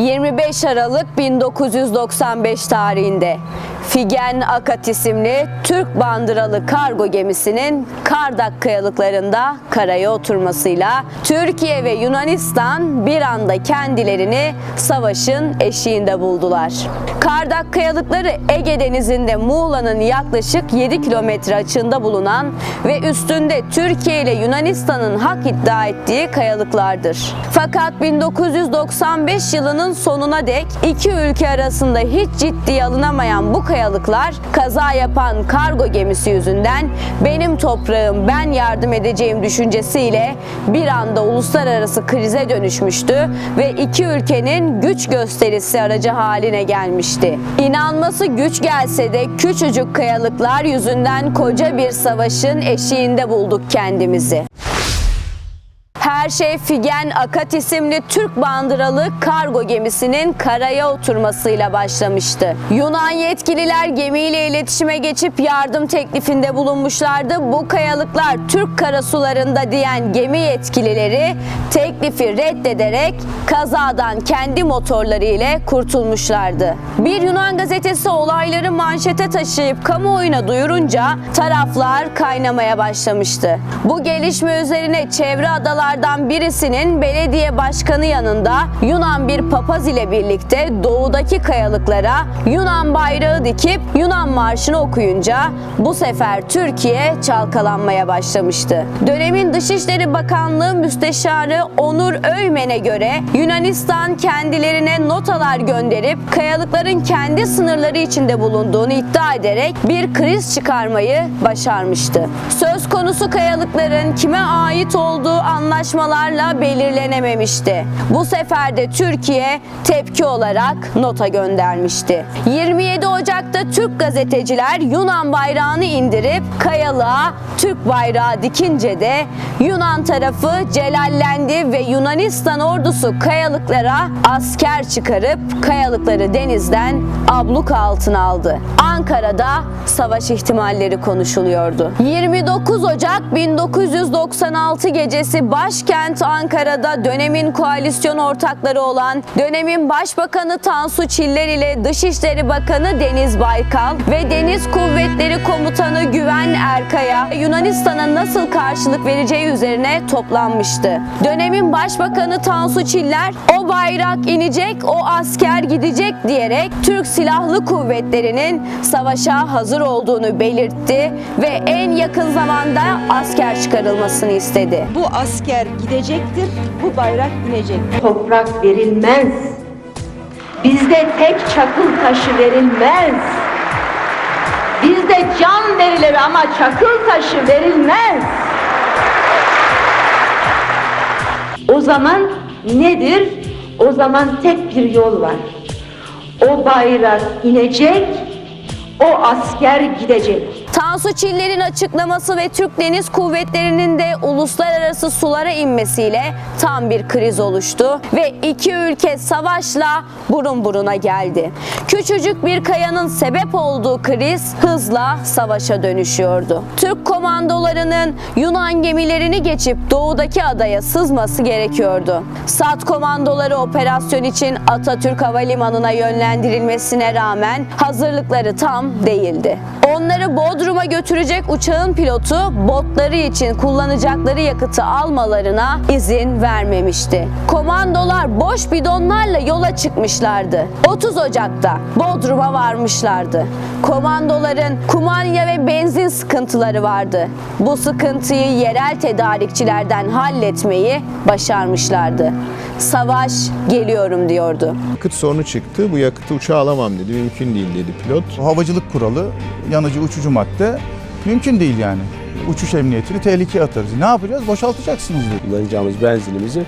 25 Aralık 1995 tarihinde Figen Akat isimli Türk bandıralı kargo gemisinin Kardak kayalıklarında karaya oturmasıyla Türkiye ve Yunanistan bir anda kendilerini savaşın eşiğinde buldular. Kardak kayalıkları Ege Denizi'nde Muğla'nın yaklaşık 7 kilometre açığında bulunan ve üstünde Türkiye ile Yunanistan'ın hak iddia ettiği kayalıklardır. Fakat 1995 yılının sonuna dek iki ülke arasında hiç ciddiye alınamayan bu kayalıklar kaza yapan kargo gemisi yüzünden benim toprağım ben yardım edeceğim düşüncesiyle bir anda uluslararası krize dönüşmüştü ve iki ülkenin güç gösterisi aracı haline gelmişti. İnanması güç gelse de küçücük kayalıklar yüzünden koca bir savaşın eşiğinde bulduk kendimizi. Her şey Figen Akat isimli Türk bandıralı kargo gemisinin karaya oturmasıyla başlamıştı. Yunan yetkililer gemiyle iletişime geçip yardım teklifinde bulunmuşlardı. Bu kayalıklar Türk karasularında diyen gemi yetkilileri teklifi reddederek kazadan kendi motorları ile kurtulmuşlardı. Bir Yunan gazetesi olayları manşete taşıyıp kamuoyuna duyurunca taraflar kaynamaya başlamıştı. Bu gelişme üzerine çevre adalardan birisinin belediye başkanı yanında Yunan bir papaz ile birlikte doğudaki kayalıklara Yunan bayrağı dikip Yunan marşını okuyunca bu sefer Türkiye çalkalanmaya başlamıştı. Dönemin Dışişleri Bakanlığı Müsteşarı Onur Öymen'e göre Yunanistan kendilerine notalar gönderip kayalıkların kendi sınırları içinde bulunduğunu iddia ederek bir kriz çıkarmayı başarmıştı. Söz konusu kayalıkların kime ait olduğu anlaşmalarla belirlenememişti. Bu sefer de Türkiye tepki olarak nota göndermişti. 27 Ocak'ta Türk gazeteciler Yunan bayrağını indirip kayalığa Türk bayrağı dikince de Yunan tarafı celallendi ve Yunanistan ordusu kayalıklara asker çıkarıp kayalıkları denizden abluk altına aldı. Ankara'da savaş ihtimalleri konuşuluyordu. 29 Ocak 1996 gecesi başkent Ankara'da dönemin koalisyon ortakları olan dönemin Başbakanı Tansu Çiller ile Dışişleri Bakanı Deniz Baykal ve Deniz Kuvvetleri Komutanı Güven Erkaya Yunanistan'a nasıl karşılık vereceği üzerine toplanmıştı. Dönemin Başbakanı Tansu Çiller o bayrak inecek, o asker gidecek diyerek Türk Silahlı Kuvvetleri'nin savaşa hazır olduğunu belirtti ve en yakın zamanda asker çıkarılmasını istedi. Bu asker gidecektir, bu bayrak inecektir. toprak verilmez. Bizde tek çakıl taşı verilmez. Bizde can verilir ama çakıl taşı verilmez. O zaman nedir? O zaman tek bir yol var. O bayrak inecek, o asker gidecek. Tansu Çiller'in açıklaması ve Türk Deniz Kuvvetleri'nin de uluslararası sulara inmesiyle tam bir kriz oluştu ve iki ülke savaşla burun buruna geldi. Küçücük bir kayanın sebep olduğu kriz hızla savaşa dönüşüyordu. Türk komandolarının Yunan gemilerini geçip doğudaki adaya sızması gerekiyordu. SAT komandoları operasyon için Atatürk Havalimanı'na yönlendirilmesine rağmen hazırlıkları tam değildi. Onları Bodrum'a götürecek uçağın pilotu botları için kullanacakları yakıtı almalarına izin vermemişti. Komandolar boş bidonlarla yola çıkmışlardı. 30 Ocak'ta Bodrum'a varmışlardı. Komandoların kumanya ve benzin sıkıntıları vardı. Bu sıkıntıyı yerel tedarikçilerden halletmeyi başarmışlardı. Savaş geliyorum diyordu. Yakıt sorunu çıktı. Bu yakıtı uçağa alamam dedi. Mümkün değil dedi pilot. havacılık kuralı, yanıcı uçucu madde mümkün değil yani. Uçuş emniyetini tehlikeye atarız. Ne yapacağız? Boşaltacaksınız dedi. kullanacağımız benzinimizi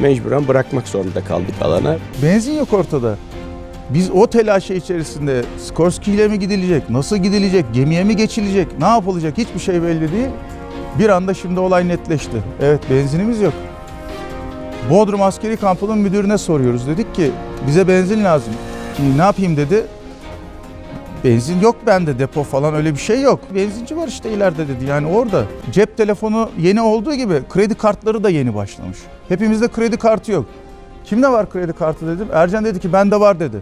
mecburen bırakmak zorunda kaldık alana. Benzin yok ortada. Biz o telaşı içerisinde Skorsky ile mi gidilecek, nasıl gidilecek, gemiye mi geçilecek, ne yapılacak hiçbir şey belli değil. Bir anda şimdi olay netleşti. Evet benzinimiz yok. Bodrum Askeri Kampı'nın müdürüne soruyoruz. Dedik ki bize benzin lazım. "İyi, Ne yapayım dedi. Benzin yok bende depo falan öyle bir şey yok. Benzinci var işte ileride dedi yani orada. Cep telefonu yeni olduğu gibi kredi kartları da yeni başlamış. Hepimizde kredi kartı yok. Kimde var kredi kartı dedim. Ercan dedi ki bende var dedi.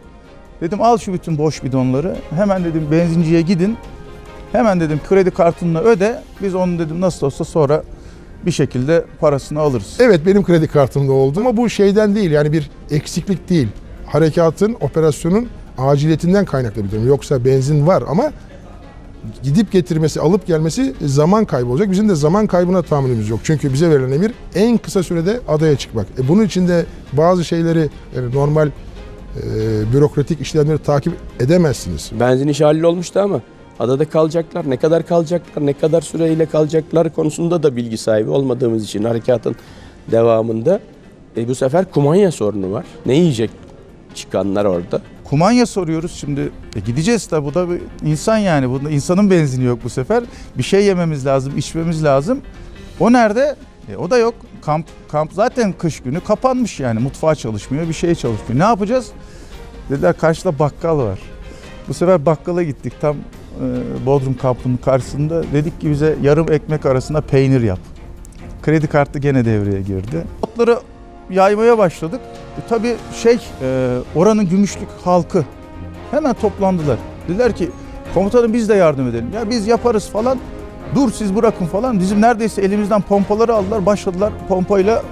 Dedim al şu bütün boş bidonları. Hemen dedim benzinciye gidin. Hemen dedim kredi kartını öde. Biz onu dedim nasıl olsa sonra bir şekilde parasını alırız. Evet benim kredi kartımda oldu ama bu şeyden değil yani bir eksiklik değil. Harekatın, operasyonun aciliyetinden kaynaklı bir durum. Yoksa benzin var ama gidip getirmesi, alıp gelmesi zaman kaybı olacak. Bizim de zaman kaybına tahammülümüz yok. Çünkü bize verilen emir en kısa sürede adaya çıkmak. E bunun için de bazı şeyleri yani normal e, bürokratik işlemleri takip edemezsiniz. Benzin işi hallolmuştu ama adada kalacaklar, ne kadar kalacaklar, ne kadar süreyle kalacaklar konusunda da bilgi sahibi olmadığımız için harekatın devamında e, bu sefer kumanya sorunu var. Ne yiyecek çıkanlar orada? Kumanya soruyoruz şimdi. E gideceğiz tabi bu da bir insan yani. Bunda insanın benzini yok bu sefer. Bir şey yememiz lazım, içmemiz lazım. O nerede? E o da yok. Kamp kamp zaten kış günü kapanmış yani. Mutfağa çalışmıyor, bir şeye çalışmıyor. Ne yapacağız? Dediler karşıda bakkal var. Bu sefer bakkala gittik tam Bodrum kampının karşısında. Dedik ki bize yarım ekmek arasında peynir yap. Kredi kartı gene devreye girdi. Otları yaymaya başladık. E, tabii şey e, oranın gümüşlük halkı hemen toplandılar. Dediler ki komutanım biz de yardım edelim. Ya biz yaparız falan. Dur siz bırakın falan. Bizim neredeyse elimizden pompaları aldılar. Başladılar pompayla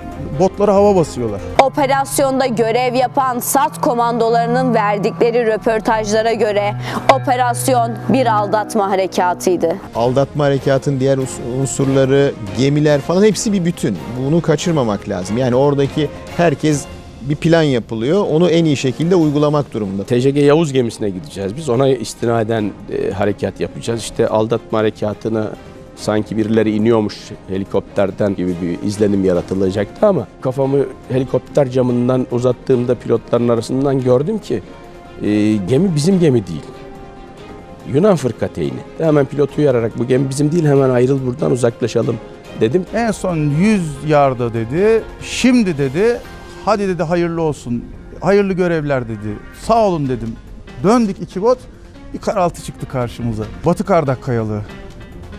botlara hava basıyorlar. Operasyonda görev yapan SAT komandolarının verdikleri röportajlara göre operasyon bir aldatma harekatıydı. Aldatma harekatın diğer unsurları, gemiler falan hepsi bir bütün. Bunu kaçırmamak lazım. Yani oradaki herkes bir plan yapılıyor. Onu en iyi şekilde uygulamak durumunda. TCG Yavuz gemisine gideceğiz biz. Ona istinaden e, harekat yapacağız. İşte aldatma harekatını sanki birileri iniyormuş helikopterden gibi bir izlenim yaratılacaktı ama kafamı helikopter camından uzattığımda pilotların arasından gördüm ki e, gemi bizim gemi değil. Yunan fırkateyni. Hemen pilotu uyararak bu gemi bizim değil hemen ayrıl buradan uzaklaşalım dedim. En son 100 yarda dedi. Şimdi dedi hadi dedi hayırlı olsun. Hayırlı görevler dedi. Sağ olun dedim. Döndük iki bot. Bir karaltı çıktı karşımıza. Batı Kardak Kayalığı.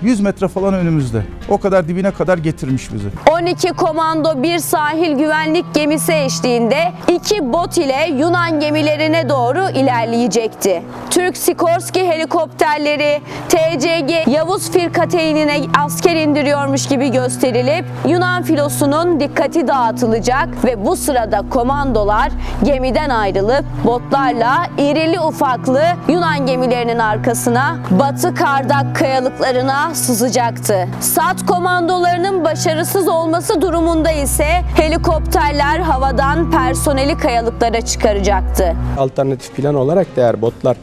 100 metre falan önümüzde. O kadar dibine kadar getirmiş bizi. 12 komando bir sahil güvenlik gemisi eşliğinde iki bot ile Yunan gemilerine doğru ilerleyecekti. Türk Sikorsky helikopterleri TCG Yavuz Firkateynine asker indiriyormuş gibi gösterilip Yunan filosunun dikkati dağıtılacak ve bu sırada komandolar gemiden ayrılıp botlarla irili ufaklı Yunan gemilerinin arkasına Batı Kardak kayalıklarına sızacaktı. SAT komandolarının başarısız olması durumunda ise helikopterler havadan personeli kayalıklara çıkaracaktı. Alternatif plan olarak da eğer botlar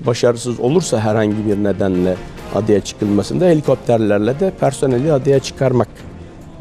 başarısız olursa herhangi bir nedenle adaya çıkılmasında helikopterlerle de personeli adaya çıkarmak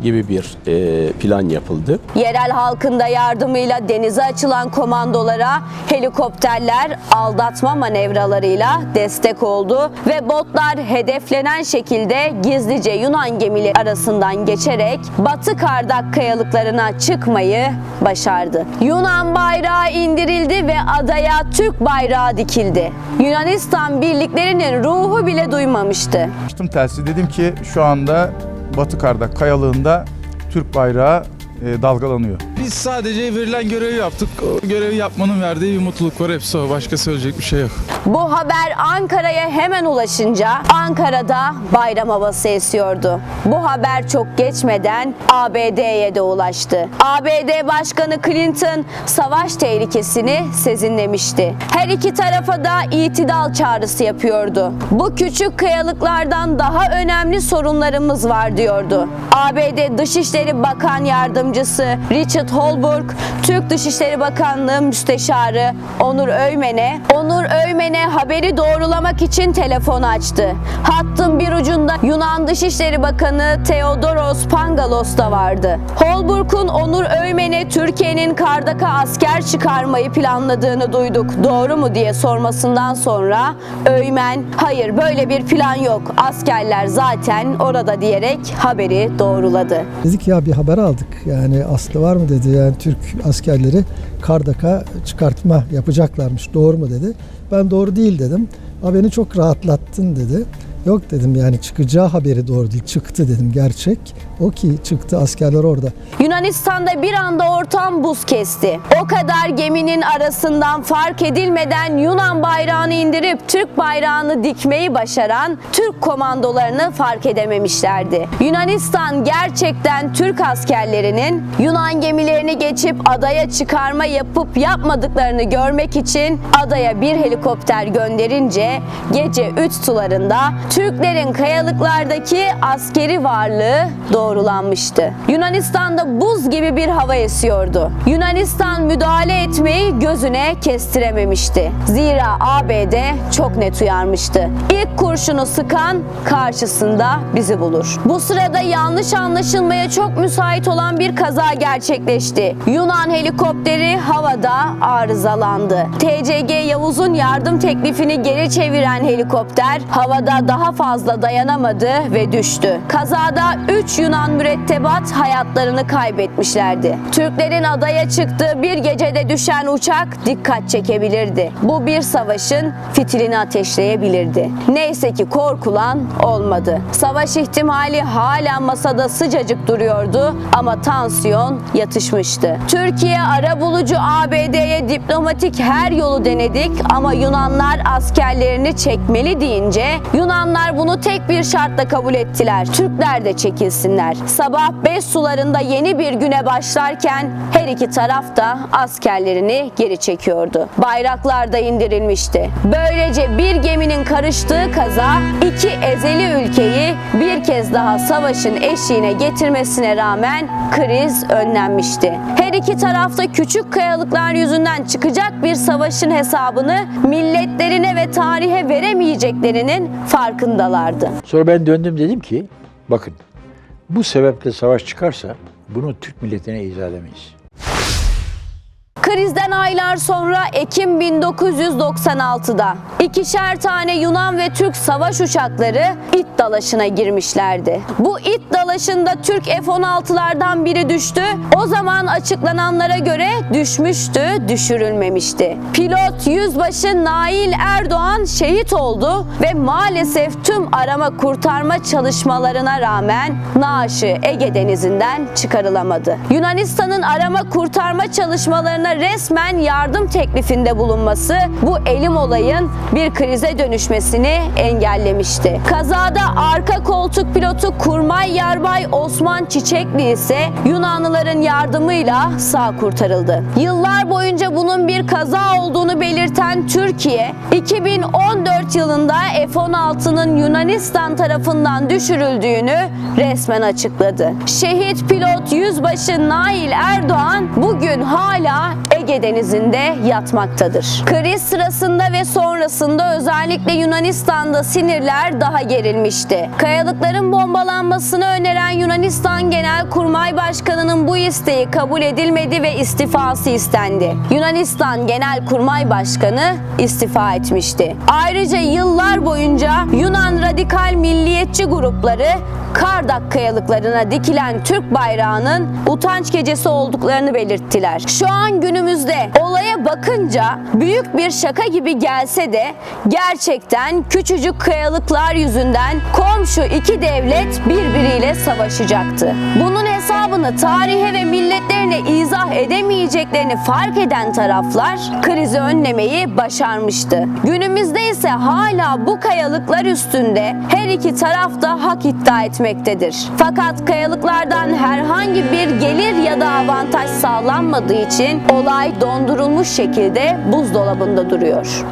gibi bir e, plan yapıldı. Yerel halkın da yardımıyla denize açılan komandolara helikopterler aldatma manevralarıyla destek oldu ve botlar hedeflenen şekilde gizlice Yunan gemileri arasından geçerek Batı Kardak kayalıklarına çıkmayı başardı. Yunan bayrağı indirildi ve adaya Türk bayrağı dikildi. Yunanistan birliklerinin ruhu bile duymamıştı. Açtım telsizi dedim ki şu anda Batı Kardak Kayalığı'nda Türk bayrağı e, dalgalanıyor. Biz sadece verilen görevi yaptık. O görevi yapmanın verdiği bir mutluluk var. Hepsi o. Başka söyleyecek bir şey yok. Bu haber Ankara'ya hemen ulaşınca Ankara'da bayram havası esiyordu. Bu haber çok geçmeden ABD'ye de ulaştı. ABD Başkanı Clinton savaş tehlikesini sezinlemişti. Her iki tarafa da itidal çağrısı yapıyordu. Bu küçük kayalıklardan daha önemli sorunlarımız var diyordu. ABD Dışişleri Bakan Yardımcısı Richard Holbrooke, Türk Dışişleri Bakanlığı Müsteşarı Onur Öymen'e, Onur Öymen'e haberi doğrulamak için telefon açtı. Hattın bir ucunda Yunan Dışişleri Bakanı Theodoros Pangalos da vardı. Holbrooke'un Onur Öymen'e Türkiye'nin Kardak'a asker çıkarmayı planladığını duyduk. Doğru mu diye sormasından sonra Öymen hayır böyle bir plan yok. Askerler zaten orada diyerek haberi doğruladı. Dedik ya bir haber aldık. Yani aslı var mı dedi. Yani Türk askerleri Kardak'a çıkartma yapacaklarmış. Doğru mu dedi. Ben doğru değil dedim. Ama beni çok rahatlattın dedi. Yok dedim yani çıkacağı haberi doğru değil. Çıktı dedim gerçek. O ki çıktı askerler orada. Yunanistan'da bir anda ortam buz kesti. O kadar geminin arasından fark edilmeden Yunan bayrağını indirip Türk bayrağını dikmeyi başaran Türk komandolarını fark edememişlerdi. Yunanistan gerçekten Türk askerlerinin Yunan gemilerini geçip adaya çıkarma yapıp yapmadıklarını görmek için adaya bir helikopter gönderince gece 3 sularında Türklerin kayalıklardaki askeri varlığı doğrulanmıştı. Yunanistan'da buz gibi bir hava esiyordu. Yunanistan müdahale etmeyi gözüne kestirememişti. Zira ABD çok net uyarmıştı. İlk kurşunu sıkan karşısında bizi bulur. Bu sırada yanlış anlaşılmaya çok müsait olan bir kaza gerçekleşti. Yunan helikopteri havada arızalandı. TCG Yavuz'un yardım teklifini geri çeviren helikopter havada daha fazla dayanamadı ve düştü. Kazada 3 Yunan mürettebat hayatlarını kaybetmişlerdi. Türklerin adaya çıktığı bir gecede düşen uçak dikkat çekebilirdi. Bu bir savaşın fitilini ateşleyebilirdi. Neyse ki korkulan olmadı. Savaş ihtimali hala masada sıcacık duruyordu ama tansiyon yatışmıştı. Türkiye arabulucu ABD'ye diplomatik her yolu denedik ama Yunanlar askerlerini çekmeli deyince Yunanlar bunu tek bir şartla kabul ettiler. Türkler de çekilsinler. Sabah 5 sularında yeni bir güne başlarken her iki taraf da askerlerini geri çekiyordu. Bayraklar da indirilmişti. Böylece bir geminin karıştığı kaza iki ezeli ülkeyi bir kez daha savaşın eşiğine getirmesine rağmen kriz önlenmişti. Her iki tarafta küçük kayalıklar yüzünden çıkacak bir savaşın hesabını milletlerine ve tarihe veremeyeceklerinin farkındalardı. Sonra ben döndüm dedim ki bakın bu sebeple savaş çıkarsa bunu Türk milletine izah edemeyiz. Krizden aylar sonra Ekim 1996'da ikişer tane Yunan ve Türk savaş uçakları it dalaşına girmişlerdi. Bu it dalaşında Türk F-16'lardan biri düştü. O zaman açıklananlara göre düşmüştü, düşürülmemişti. Pilot Yüzbaşı Nail Erdoğan şehit oldu ve maalesef tüm arama kurtarma çalışmalarına rağmen naaşı Ege Denizi'nden çıkarılamadı. Yunanistan'ın arama kurtarma çalışmalarına resmen yardım teklifinde bulunması bu elim olayın bir krize dönüşmesini engellemişti. Kazada arka koltuk pilotu Kurmay Yarbay Osman Çiçekli ise Yunanlıların yardımıyla sağ kurtarıldı. Yıllar boyunca bunun bir kaza olduğunu belirten Türkiye, 2014 yılında F-16'nın Yunanistan tarafından düşürüldüğünü resmen açıkladı. Şehit pilot Yüzbaşı Nail Erdoğan bugün hala Ege Denizi'nde yatmaktadır. Kriz sırasında ve sonrasında özellikle Yunanistan'da sinirler daha gerilmişti. Kayalıkların bombalanmasını öneren Yunanistan Genelkurmay Başkanı'nın bu isteği kabul edilmedi ve istifası istendi. Yunanistan Genelkurmay Başkanı istifa etmişti. Ayrıca yıllar boyunca Yunan radikal milliyetçi grupları Kardak kayalıklarına dikilen Türk bayrağının utanç gecesi olduklarını belirttiler. Şu an günümüzde olaya bakınca büyük bir şaka gibi gelse de gerçekten küçücük kayalıklar yüzünden komşu iki devlet birbiriyle savaşacaktı. Bunun hesabını tarihe ve milletlerine izah edemeyeceklerini fark eden taraflar krizi önlemeyi başarmıştı. Günümüzde ise hala bu kayalıklar üstünde her iki taraf da hak iddia etmektedir. Fakat kayalıklardan herhangi bir gelir ya da avantaj sağlanmadığı için olay dondurulmuş şekilde buzdolabında duruyor.